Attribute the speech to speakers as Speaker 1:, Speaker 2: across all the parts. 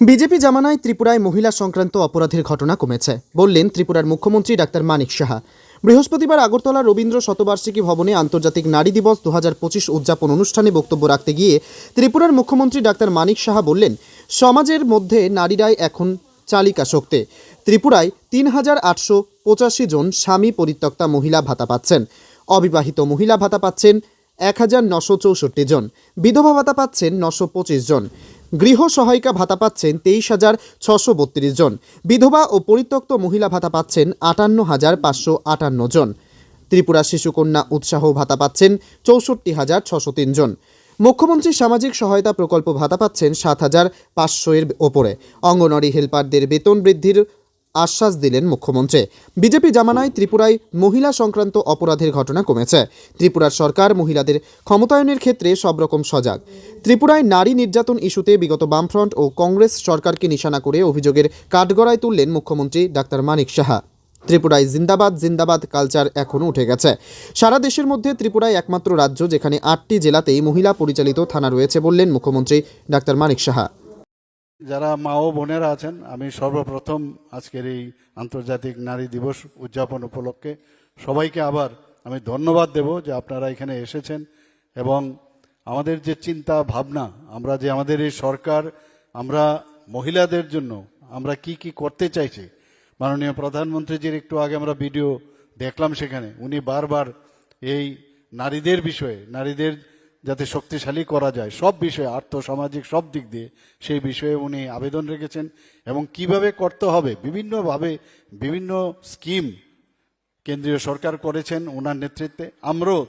Speaker 1: BJP জামানায় ত্রিপুরায় মহিলা সংক্রান্ত অপরাধের ঘটনা কমেছে, বললেন ত্রিপুরার মুখ্যমন্ত্রী ডাক্তার মানিক সাহা। বৃহস্পতিবার আগরতলা রবীন্দ্র শতবার্ষিকী ভবনে আন্তর্জাতিক নারী দিবস দু হাজার পঁচিশ উদযাপন অনুষ্ঠানে বক্তব্য রাখতে গিয়ে ত্রিপুরার মুখ্যমন্ত্রী ডাক্তার মানিক সাহা বললেন, সমাজের মধ্যে নারীরাই এখন চালিকা শক্তি। ত্রিপুরায় তিন হাজার আটশো পঁচাশি জন স্বামী পরিত্যক্তা মহিলা ভাতা পাচ্ছেন। অবিবাহিত মহিলা ভাতা পাচ্ছেন এক হাজার নশো চৌষট্টি জন। বিধবা ভাতা পাচ্ছেন নশো পঁচিশ জন। গৃহ সহায়িকা ভাতা পাচ্ছেন তেইশ হাজার ছশো বত্রিশ জন। বিধবা ও পরিত্যক্ত মহিলা ভাতা পাচ্ছেন আটান্ন হাজার পাঁচশো আটান্ন জন। ত্রিপুরা শিশুকন্যা উৎসাহ ভাতা পাচ্ছেন চৌষট্টি হাজার ছশো তিন জন। মুখ্যমন্ত্রী সামাজিক সহায়তা প্রকল্প ভাতা পাচ্ছেন সাত হাজার পাঁচশো এর ওপরে। অঙ্গনওয়াড়ি হেল্পারদের বেতন বৃদ্ধির আশ্বাস দিলেন মুখ্যমন্ত্রী। বিজেপি জামানায় ত্রিপুরায় মহিলা সংক্রান্ত অপরাধের ঘটনা কমেছে। ত্রিপুরার সরকার মহিলাদের ক্ষমতায়নের ক্ষেত্রে সব রকম সজাগ। ত্রিপুরায় নারী নির্যাতন ইস্যুতে বিগত বামফ্রন্ট ও কংগ্রেস সরকারকে নিশানা করে অভিযোগের কাঠগড়ায় তুললেন মুখ্যমন্ত্রী ডাক্তার মানিক সাহা। ত্রিপুরায় জিন্দাবাদ জিন্দাবাদ কালচার এখনও উঠে গেছে। সারা দেশের মধ্যে ত্রিপুরায় একমাত্র রাজ্য যেখানে আটটি জেলাতেই মহিলা পরিচালিত থানা রয়েছে বললেন মুখ্যমন্ত্রী ডাক্তার মানিক সাহা।
Speaker 2: যারা মা ও বোনেরা আছেন, আমি সর্বপ্রথম আজকের এই আন্তর্জাতিক নারী দিবস উদযাপন উপলক্ষে সবাইকে আবার আমি ধন্যবাদ দেব যে আপনারা এখানে এসেছেন এবং আমাদের যে চিন্তা ভাবনা, আমরা যে আমাদের এই সরকার, আমরা মহিলাদের জন্য আমরা কি কি করতে চাইছি। মাননীয় প্রধানমন্ত্রীজির একটু আগে আমরা ভিডিও দেখলাম সেখানে, উনি বারবার এই নারীদের বিষয়ে, নারীদের যাতে শক্তিশালী করা যায়। সব বিষয়ে আর্থসামাজিক সব দিক দিয়ে সেই বিষয়ে উনি আবেদন রেখেছেন এবং কীভাবে করতে হবে, বিভিন্নভাবে বিভিন্ন স্কিম কেন্দ্রীয় সরকার করেছেন ওনার নেতৃত্বে। আমরাও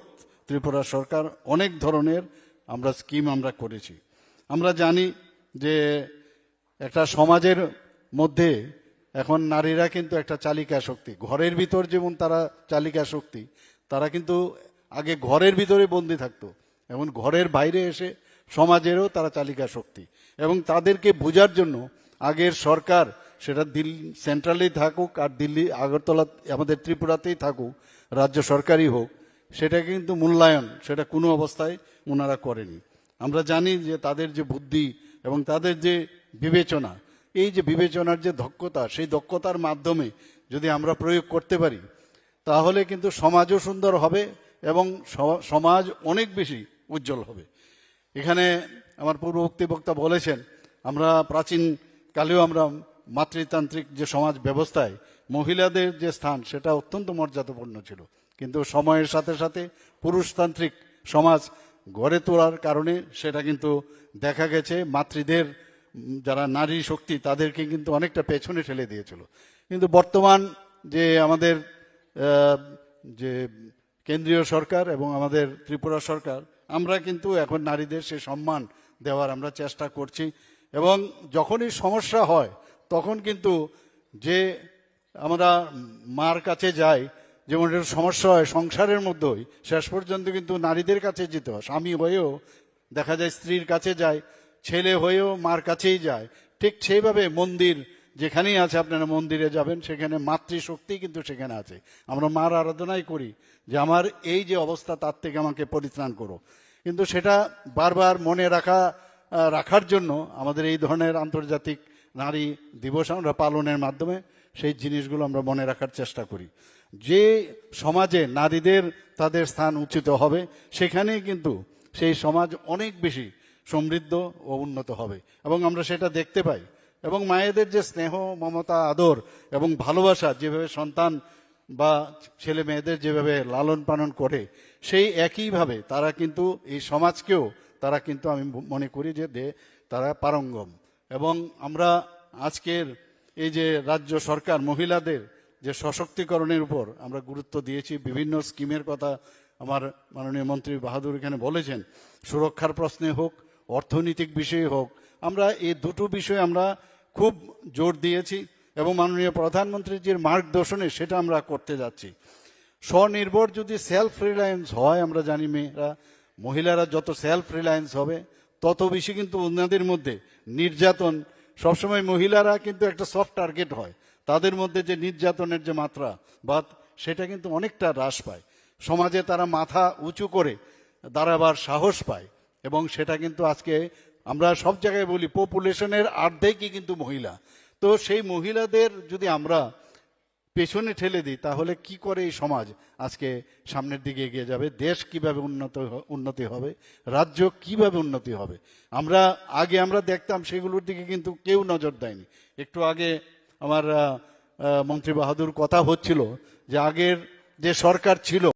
Speaker 2: ত্রিপুরা সরকার, অনেক ধরনের আমরা স্কিম আমরা করেছি। আমরা জানি যে একটা সমাজের মধ্যে এখন নারীরা কিন্তু একটা চালিকা শক্তি। ঘরের ভিতর যেমন তারা চালিকা শক্তি, তারা কিন্তু আগে ঘরের ভিতরে বন্দি থাকতো। এখন ঘরের বাইরে এসে সমাজেরও তারা চালিকা শক্তি। এবং তাদেরকে বোঝার জন্য আগের সরকার সেটা দিল্লি সেন্ট্রালেই থাকুক আর দিল্লি, আগরতলা, আমাদের ত্রিপুরাতেই থাকুক, রাজ্য সরকারই হোক, সেটা কিন্তু মূল্যায়ন, সেটা কোনো অবস্থায় ওনারা করেনি। আমরা জানি যে তাদের যে বুদ্ধি এবং তাদের যে বিবেচনা, এই যে বিবেচনার যে দক্ষতা, সেই দক্ষতার মাধ্যমে যদি আমরা প্রয়োগ করতে পারি, তাহলে কিন্তু সমাজও সুন্দর হবে এবং সমাজ অনেক বেশি উজ্জ্বল হবে। এখানে আমার পূর্ববর্তী বক্তা বলেছেন, আমরা প্রাচীন কালেও আমরা মাতৃতান্ত্রিক যে সমাজ ব্যবস্থায় মহিলাদের যে স্থান, সেটা অত্যন্ত মর্যাদাপূর্ণ ছিল। কিন্তু সময়ের সাথে সাথে পুরুষতান্ত্রিক সমাজ গড়ে তোলার কারণে সেটা কিন্তু দেখা গেছে, মাতৃদের যারা নারী শক্তি, তাদেরকে কিন্তু অনেকটা পেছনে ঠেলে দিয়েছিল। কিন্তু বর্তমান যে আমাদের যে কেন্দ্রীয় সরকার এবং আমাদের ত্রিপুরা সরকার আমরা কিন্তু এখন নারীদের সে সম্মান দেওয়ার আমরা চেষ্টা করছি। এবং যখনই সমস্যা হয়, তখন কিন্তু যে আমরা মার কাছে যাই, যেমন সমস্যা হয় সংসারের মধ্যেই, শেষ পর্যন্ত কিন্তু নারীদের কাছে যেতে হয়। স্বামী হয়েও দেখা যায় স্ত্রীর কাছে যায়, ছেলে হয়েও মার কাছেই যায়। ঠিক সেইভাবে মন্দির যেখানেই আছে আপনারা মন্দিরে যাবেন, সেখানে মাতৃশক্তি কিন্তু সেখানে আছে। আমরা মার আরাধনাই করি যে আমার এই যে অবস্থা, তার থেকে আমাকে পরিত্রাণ করো। কিন্তু সেটা বারবার মনে রাখা রাখার জন্য আমাদের এই ধরনের আন্তর্জাতিক নারী দিবস আমরা পালনের মাধ্যমে সেই জিনিসগুলো আমরা মনে রাখার চেষ্টা করি। যে সমাজে নারীদের তাদের স্থান উচিত হবে সেখানে কিন্তু সেই সমাজ অনেক বেশি সমৃদ্ধ ও উন্নত হবে। এবং আমরা সেটা দেখতে পাই। এবং মায়েদের যে স্নেহ, মমতা, আদর এবং ভালোবাসা, যেভাবে সন্তান বা ছেলে মেয়েদের যেভাবে লালন পালন করে, সেই একইভাবে তারা কিন্তু, এই সমাজকেও তারা কিন্তু আমি মনে করি যে দে, তারা পারঙ্গম। এবং আমরা আজকের এই যে রাজ্য সরকার, মহিলাদের যে সশক্তিকরণের উপর আমরা গুরুত্ব দিয়েছি, বিভিন্ন স্কিমের কথা আমার মাননীয় মন্ত্রী বাহাদুর এখানে বলেছেন। সুরক্ষার প্রশ্নে হোক, অর্থনৈতিক বিষয়ে হোক আমরা এই দুটো বিষয়ে আমরা খুব জোর দিয়েছি এবং মাননীয় প্রধানমন্ত্রীজির মার্গদর্শনে সেটা আমরা করতে যাচ্ছি। স্বনির্ভর যদি সেলফ রিলায়েন্স হয়, আমরা জানি মেয়েরা, মহিলারা যত সেলফ রিলায়েন্স হবে, তত বেশি কিন্তু ওনাদের মধ্যে নির্যাতন, সবসময় মহিলারা কিন্তু একটা সফট টার্গেট হয়। তাদের মধ্যে যে নির্যাতনের যে মাত্রা বা সেটা কিন্তু অনেকটা হ্রাস পায়। সমাজে তারা মাথা উঁচু করে দাঁড়াবার সাহস পায় এবং সেটা কিন্তু আজকে আমরা সব জায়গায় বলি পপুলেশনের অর্ধেকই কিন্তু মহিলা। তো সেই মহিলাদের যদি আমরা পেছনে ঠেলে দিই, তাহলে কি করে এই সমাজ আজকে সামনের দিকে এগিয়ে যাবে? দেশ কীভাবে উন্নত উন্নতি হবে? রাজ্য কীভাবে উন্নতি হবে? আমরা, আগে আমরা দেখতাম সেগুলোর দিকে কিন্তু কেউ নজর দেয়নি। একটু আগে আমার মন্ত্রী বাহাদুর কথা হচ্ছিল যে আগের যে সরকার ছিল